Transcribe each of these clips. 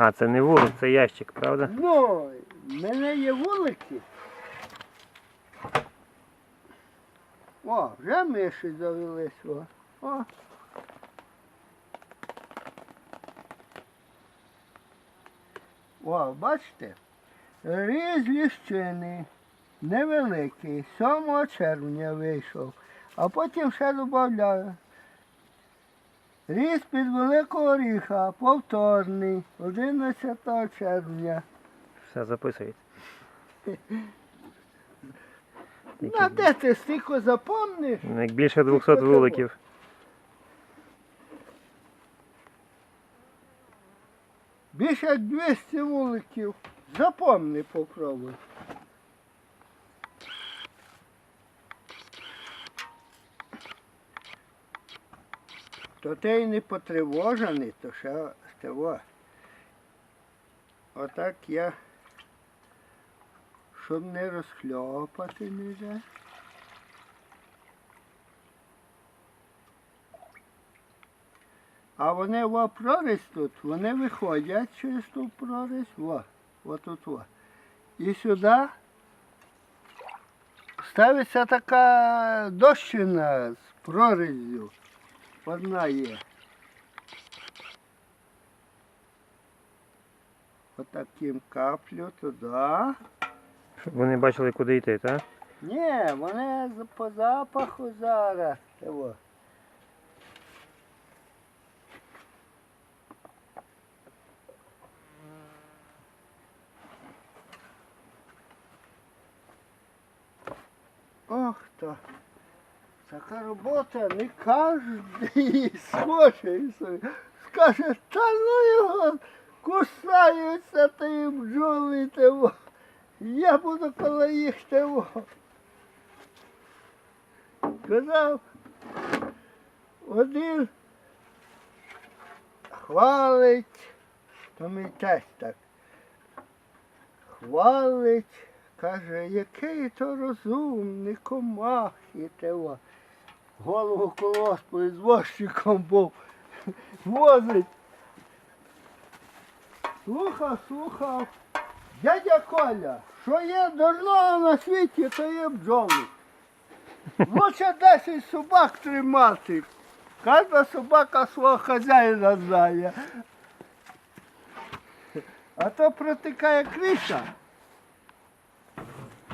А, це не вулик, це ящик, правда? Ну, в мене є вулики. О, вже миші завелись. О. О. О, бачите? Різ ліщини невеликий, 7 червня вийшов, а потім ще додаю. Різ під великого оріха, повторний, 11 червня. Все записується. На де ти стільки запомниш? ну, як більше 200 вуликів. Більше як 200 вуликів. Запомни попробуй. То ти й не потривожений, то ще того. Отак я, щоб не розхльопати ніде. А вони во прорізь тут, вони виходять через ту прорізь, во, отут во. І сюди ставиться така дощина з проріззю. Одна є. Отаким каплю туди. Вони бачили, куди йти, так? Ні, вони по запаху зараз. Того. Ох то. Така робота не кожен схоче. Скаже, та ну його кусаються та і бджоли того. Я буду коло їх того. Казав, один хвалить, то мій тесть так. Хвалить, каже, який то розумний комах і того. Голову колоспу із возчиком був. Возить. Слухав, слухав. Дядя Коля, що є дурного на світі, то є бджоли. Лучше 10 собак тримати. Кожна собака свого хазяїна знає. А то протикає криша,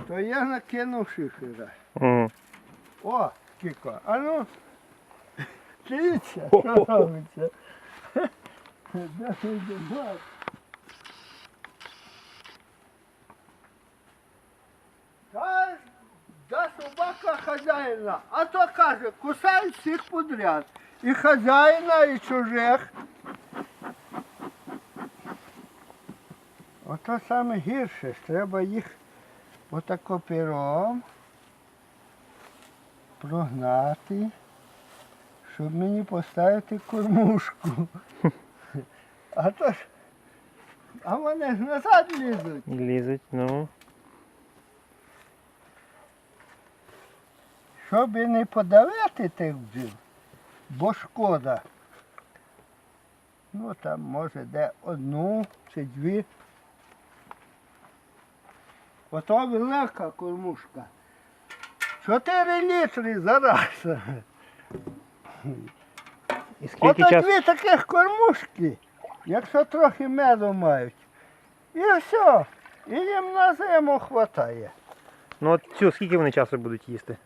то я накинув шифера. О, Кіко, а ну, дивіться, що робиться. Де? Та, да собака хазяїна, а то каже, кусай всіх подряд. І хазяїна, і чужих. Ото саме гірше, треба їх отако пером прогнати, щоб мені поставити кормушку. А то ж, а вони ж назад лізуть. Лізуть, ну. Щоб і не подавити тих бджіл, бо шкода. Ну там може де одну чи дві. Ото велика кормушка. Чотири літри за раз. І скільки Ото часу? дві таких кормушки, якщо трохи меду мають. І все. І їм на зиму вистачає. Ну от цю скільки вони часу будуть їсти?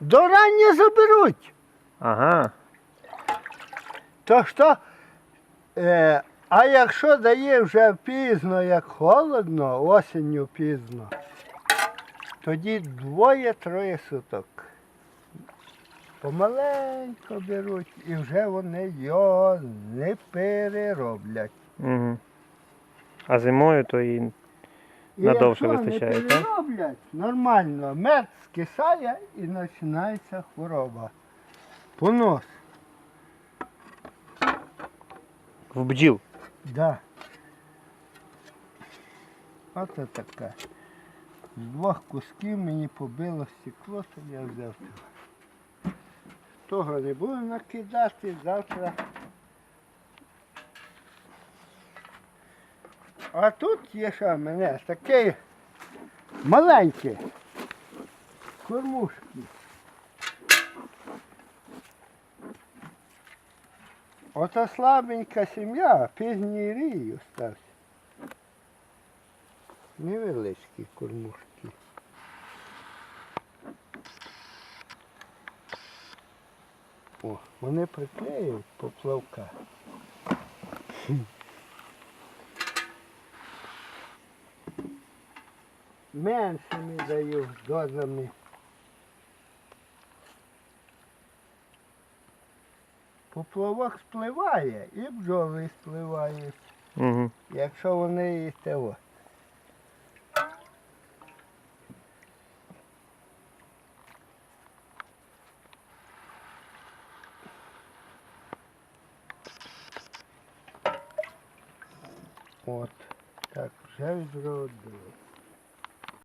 До рання заберуть. Ага. То що, е, а якщо дає вже пізно, як холодно, осінню пізно, тоді двоє-троє суток. Помаленько беруть і вже вони його не перероблять. Угу. А зимою то і Надовше вистачає, не так? перероблять, нормально, мед скисає і починається хвороба. Понос. в бджіл. Да. Оце таке. З двох кусків мені побило стекло, то я взяв цього. Того не буду накидати, завтра. А тут є ще в мене такі маленькі кормушки. Ота слабенька сім'я, пізній рій остався. Невеличкі кормушки. О, вони приклеюють поплавка. Меншими даю дозами. Поплавок спливає і бджоли спливають, Угу. якщо вони і От, так, вже відродило.